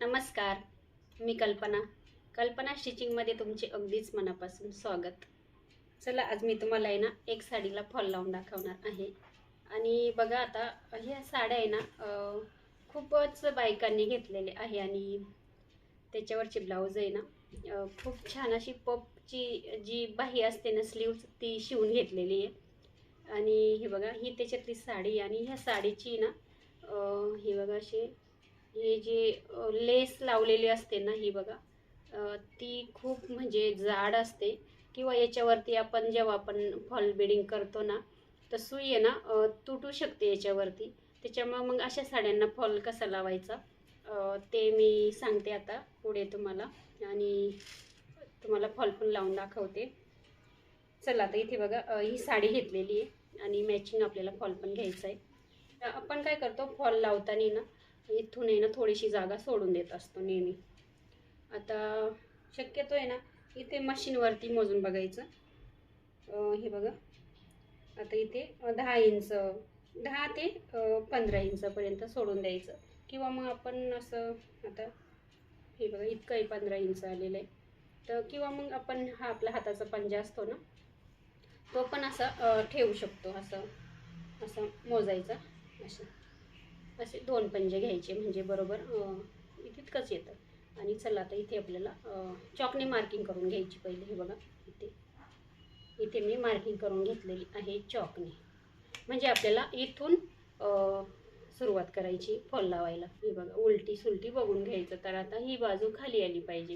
नमस्कार मी कल्पना. कल्पना स्टिचिंगमध्ये तुमचे अगदीच मनापासून स्वागत. चला आज मी तुम्हाला आहे ना एक साडीला फॉल लावून दाखवणार आहे. आणि बघा आता ह्या साड्या आहे ना खूपच बायकांनी घेतलेले आहे. आणि त्याच्यावरचे ब्लाऊज आहे ना खूप छान अशी पपची जी बाही असते ना स्लीव्स ती शिवून घेतलेली आहे. आणि हे बघा ही त्याच्यातली साडी आणि ह्या साडीची ना ही बघा अशी हे जे लेस लावलेली असते ना ही बघा ती खूप म्हणजे जाड असते. किंवा याच्यावरती आपण जेव्हा आपण फॉल बिडिंग करतो ना तर सुई आहे ना तुटू शकते याच्यावरती. त्याच्यामुळं मग अशा साड्यांना फॉल कसा लावायचा? ते मी सांगते आता पुढे तुम्हाला. आणि तुम्हाला फॉल पण लावून दाखवते. चला आता इथे बघा ही साडी घेतलेली आहे. आणि मॅचिंग आपल्याला फॉल पण घ्यायचा आहे. आपण काय करतो फॉल लावताना ना इथून आहे ना थोडीशी जागा सोडून देत असतो नेहमी. आता शक्यतो आहे ना इथे मशीनवरती मोजून बघायचं. हे बघा. आता इथे दहा इंच दहा ते पंधरा इंचपर्यंत सोडून द्यायचं. किंवा मग आपण असं आता हे बघा इतकंही पंधरा इंच आलेलं आहे. तर किंवा मग आपण हा आपला हाताचा पंजा असतो ना तो पण असा ठेवू शकतो असं असं मोजायचा. असं असे दोन पंजे घ्यायचे म्हणजे बरोबर तितकंच येतं. आणि चला आता इथे आपल्याला चॉकने मार्किंग करून घ्यायची पहिले. हे बघा इथे. इथे मी मार्किंग करून घेतलेली आहे चॉकने. म्हणजे आपल्याला इथून सुरुवात करायची फॉल लावायला. हे बघा उलटी सुलटी बघून घ्यायचं. तर आता ही बाजू खाली आली पाहिजे.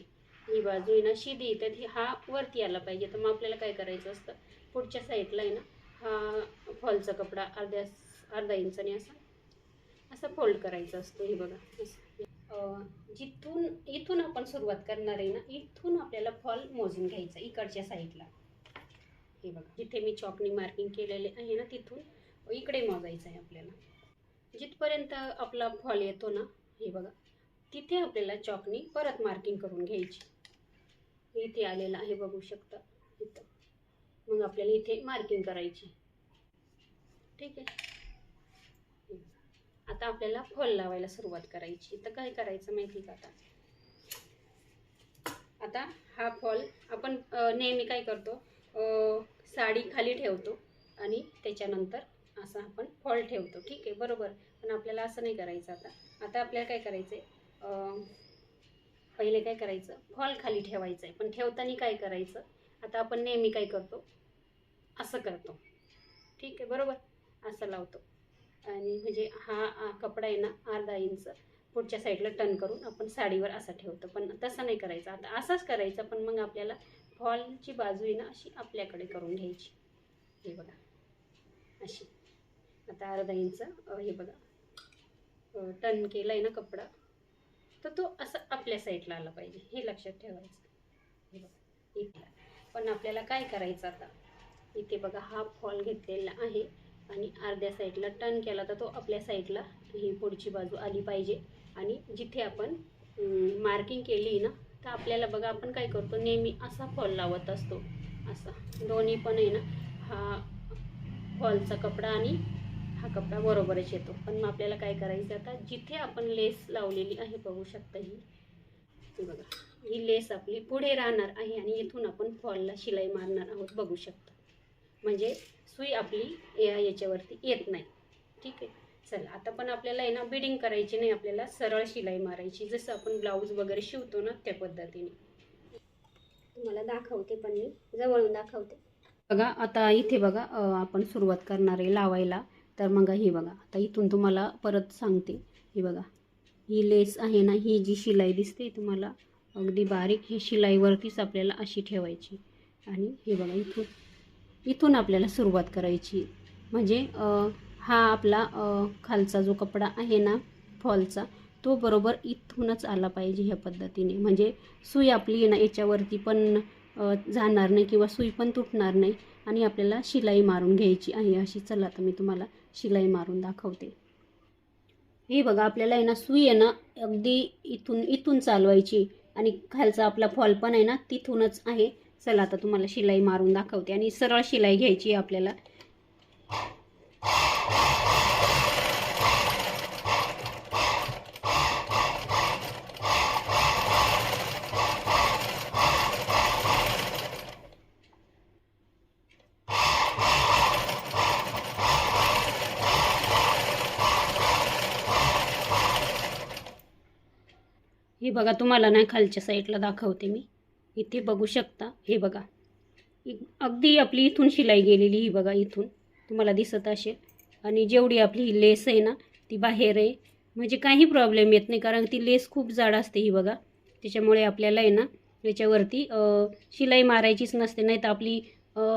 ही बाजू आहे ना शिदी तर ही हा वरती आला पाहिजे. तर मग आपल्याला काय करायचं असतं? पुढच्या साईडला आहे ना हा फॉलचा कपडा अर्ध्या अर्धा इंचाने असा असं फोल्ड करायचं असतं हे बघा. जिथून इथून आपण सुरुवात करणार आहे ना इथून आपल्याला फॉल मोजून घ्यायचा इकडच्या साईडला. हे बघा जिथे मी चॉकनी मार्किंग केलेले आहे ना तिथून इकडे मोजायचं आहे आपल्याला. जिथपर्यंत आपला फॉल येतो ना हे बघा तिथे आपल्याला चॉकनी परत मार्किंग करून घ्यायची. इथे आलेलं आहे बघू शकता. इथं. मग आपल्याला इथे मार्किंग करायची. ठीक आहे? आता आपल्याला फॉल लावायला सुरुवात करायची. तर काय करायचं माहिती का आता? आता हा फॉल आपण नेहमी काय करतो? साडी खाली ठेवतो आणि त्याच्यानंतर असं आपण फॉल ठेवतो. ठीक आहे बरोबर. पण आपल्याला असं नाही करायचं आता. आता आपल्याला काय करायचं आहे पहिले काय करायचं? फॉल खाली ठेवायचं आहे पण ठेवताना काय करायचं? आता आपण नेहमी काय करतो? असं करतो. ठीक आहे बरोबर? असं लावतो. आणि म्हणजे हा कपडा आहे ना अर्धा इंच पुढच्या साईडला टर्न करून आपण साडीवर असा ठेवतो. पण तसं नाही करायचं. आता असंच करायचं पण मग आपल्याला फॉलची बाजू आहे ना अशी आपल्याकडे करून घ्यायची. हे बघा. अशी. आता अर्धा इंच हे बघा. टर्न केलं आहे ना कपडा तर तो असं आपल्या साईडला आला पाहिजे. हे लक्षात ठेवायचं. हे बघा. इथला पण आपल्याला काय करायचं आता? इथे बघा हा फॉल घेतलेला आहे. आणि अर्ध्या साईडला टर्न केला तर तो आपल्या साईडला ही पुढची बाजू आली पाहिजे. आणि जिथे आपण मार्किंग केली ना तर आपल्याला बघा आपण काय करतो नेहमी असा फॉल लावत असतो. असा. दोन्ही पण आहे ना हा फॉलचा कपडा आणि हा कपडा बरोबरच येतो. पण मग आपल्याला काय करायचं आता जिथे आपण लेस लावलेली आहे बघू शकता ही बघा. ही लेस आपली पुढे राहणार आहे आणि इथून आपण फॉलला शिलाई मारणार आहोत बघू शकता. म्हणजे सुई आपली या याच्यावरती येत नाही. ठीक आहे? चला आता पण आपल्याला आहे ना बिडिंग करायची नाही आपल्याला सरळ शिलाई मारायची. जसं आपण ब्लाऊज वगैरे शिवतो ना त्या पद्धतीने. तुम्हाला दाखवते पण मी जवळून दाखवते. बघा आता इथे बघा आपण सुरुवात करणार आहे लावायला. तर मग हे बघा आता इथून तुम्हाला परत सांगते. हे बघा ही लेस आहे ना ही जी शिलाई दिसते तुम्हाला अगदी बारीक ही शिलाईवरतीच आपल्याला अशी ठेवायची. आणि हे बघा इथून इथून आपल्याला सुरुवात करायची. म्हणजे हा आपला खालचा जो कपडा आहे ना फॉलचा तो बरोबर इथूनच आला पाहिजे ह्या पद्धतीने. म्हणजे सुई आपली ना याच्यावरती पण जाणार नाही किंवा सुई पण तुटणार नाही आणि आपल्याला शिलाई मारून घ्यायची आहे अशी. चला तर मी तुम्हाला शिलाई मारून दाखवते. हे बघा आपल्याला आहे ना सुई आहे ना अगदी इथून इथून चालवायची. आणि खालचा आपला फॉल पण आहे ना तिथूनच आहे. चला आता तुम्हाला शिलाई मारून दाखवते आणि सरळ शिलाई घ्यायची आहे आपल्याला. हे बघा तुम्हाला ना खालच्या साईडला दाखवते मी. इथे बघू शकता. हे बघा. अगदी आपली इथून शिलाई गेलेली ही बघा इथून. तुम्हाला दिसत असेल. आणि जेवढी आपली ही लेस आहे ना ती बाहेर आहे. म्हणजे काही प्रॉब्लेम येत नाही कारण ती लेस खूप जाड असते ही बघा. त्याच्यामुळे आपल्याला आहे ना याच्यावरती शिलाई मारायचीच नसते. नाही तर आपली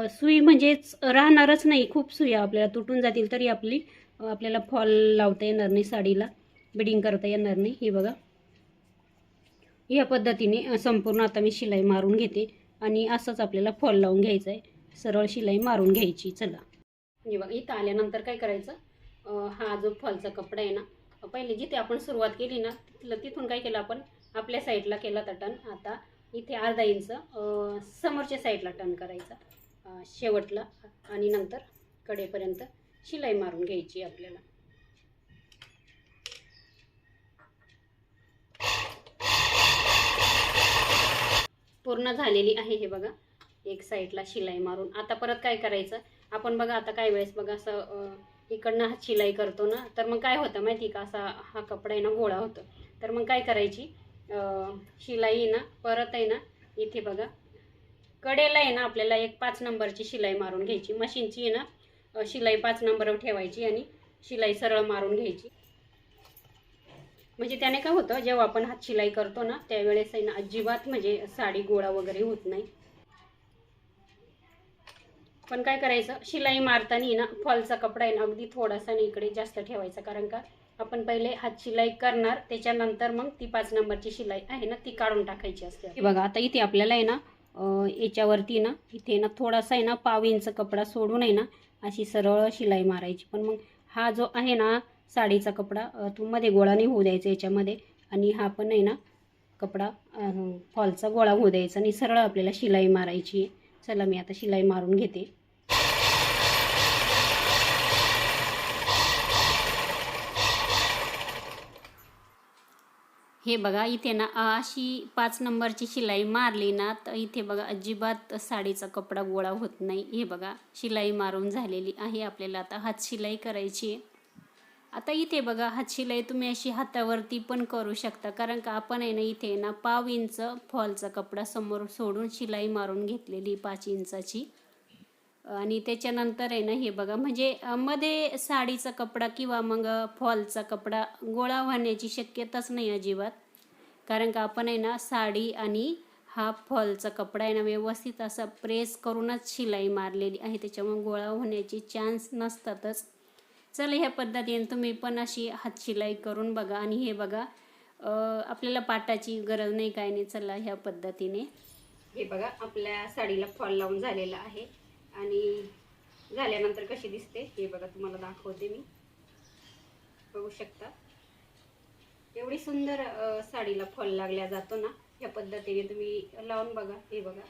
सुई म्हणजेच राहणारच नाही. खूप सुया आपल्याला तुटून जातील तरी आपली आपल्याला फॉल लावता येणार नाही साडीला. बिडिंग करता येणार नाही. हे बघा. या पद्धतीने संपूर्ण आता मी शिलाई मारून घेते आणि असंच आपल्याला फॉल लावून घ्यायचं आहे. सरळ शिलाई मारून घ्यायची चला. हे बघा इथं आल्यानंतर काय करायचं? हा जो फॉलचा कपडा आहे ना पहिले जिथे आपण सुरुवात केली ना तिथलं तिथून काय केलं आपण? आपल्या साईडला केला तर टन. आता इथे अर्धा इंच समोरच्या साईडला टर्न करायचा. शेवटला आणि नंतर कडेपर्यंत शिलाई मारून घ्यायची आपल्याला. पूर्ण झालेली आहे हे बघा. एक साईडला शिलाई मारून. आता परत काय करायचं? आपण बघा आता काय वेळेस बघा असं इकडनं हात शिलाई करतो ना तर मग काय होतं माहिती का? असा हा कपडा आहे ना गोळा होतो. तर मग काय करायची? शिलाई आहे ना परत आहे ना इथे बघा. कडेला आहे ना आपल्याला एक पाच नंबरची शिलाई मारून घ्यायची. मशीनची आहे ना शिलाई पाच नंबरवर ठेवायची आणि शिलाई सरळ मारून घ्यायची. म्हणजे त्याने काय होतं जेव्हा आपण हात शिलाई करतो ना त्यावेळेस आहे ना अजिबात म्हणजे साडी गोळा वगैरे होत नाही. पण काय करायचं शिलाई मारताना ना फॉलचा कपडा आहे ना अगदी थोडासा ना इकडे जास्त ठेवायचा. कारण का आपण पहिले हात शिलाई करणार त्याच्यानंतर मग ती पाच नंबरची शिलाई आहे ना ती काढून टाकायची असते. हे बघा आता इथे आपल्याला आहे ना याच्यावरती ना इथे ना थोडासा आहे ना पाव इंच कपडा सोडून आहे ना अशी सरळ शिलाई मारायची. पण मग हा जो आहे ना साडीचा कपडा तू मध्ये गोळा नाही होऊ द्यायचा याच्यामध्ये. आणि हा पण आहे ना कपडा फॉलचा गोळा होऊ द्यायचा आणि सरळ आपल्याला शिलाई मारायची आहे. चला मी आता शिलाई मारून घेते. हे बघा इथे ना अशी पाच नंबरची शिलाई मारली ना तर इथे बघा अजिबात साडीचा कपडा गोळा होत नाही. हे बघा शिलाई मारून झालेली आहे. आपल्याला आता हात शिलाई करायची आहे. आता इथे बघा हा शिलाई तुम्ही अशी हातावरती पण करू शकता. कारण का आपण आहे ना इथे ना पाव इंच फॉलचा कपडा समोर सोडून शिलाई मारून घेतलेली पाच इंचाची. आणि त्याच्यानंतर आहे ना हे बघा म्हणजे मध्ये साडीचा कपडा किंवा मग फॉलचा कपडा गोळा होण्याची शक्यताच नाही अजिबात. कारण का आपण आहे ना साडी आणि हा फॉलचा कपडा आहे ना व्यवस्थित असा प्रेस करूनच शिलाई मारलेली आहे. त्याच्यामुळे गोळा होण्याची चान्स नसतातच. चला ह्या पद्धतीने तुम्ही पण अशी हातशिलाई करून बघा. आणि हे बघा आपल्याला पाटाची गरज नाही काय नाही. चला ह्या पद्धतीने. हे बघा आपल्या साडीला फॉल लावून झालेला आहे. आणि झाल्यानंतर कशी दिसते हे बघा तुम्हाला दाखवते मी. बघू शकता. एवढी सुंदर साडीला फॉल लागल्या जातो ना ह्या पद्धतीने तुम्ही लावून बघा हे बघा.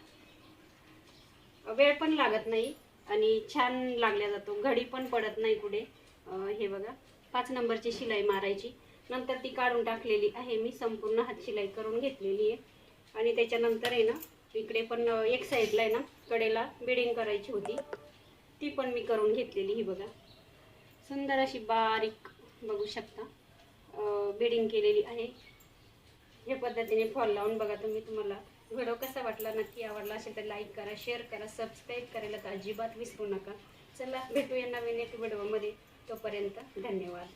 वेळ पण लागत नाही आणि छान लागल्या जातो. घडी पण पडत नाही कुठे. हे बघा पाच नंबरची शिलाई मारायची. नंतर ती काढून टाकलेली आहे मी संपूर्ण हात शिलाई करून घेतलेली आहे. आणि त्याच्यानंतर आहे ना इकडे पण एक साईडला आहे ना कडेला बिडिंग करायची होती. ती पण मी करून घेतलेली ही बघा. सुंदर अशी बारीक बघू शकता बिडिंग केलेली आहे. या पद्धतीने फॉल लावून बघा तुम्ही तुम्हाला व्हिडिओ कसा वाटला नक्की आवडला असेल तर लाईक करा शेअर करा सबस्क्राईब करायला तर अजिबात विसरू नका. चला भेटूया नवीन एक व्हिडिओमध्ये तोपर्यंत धन्यवाद.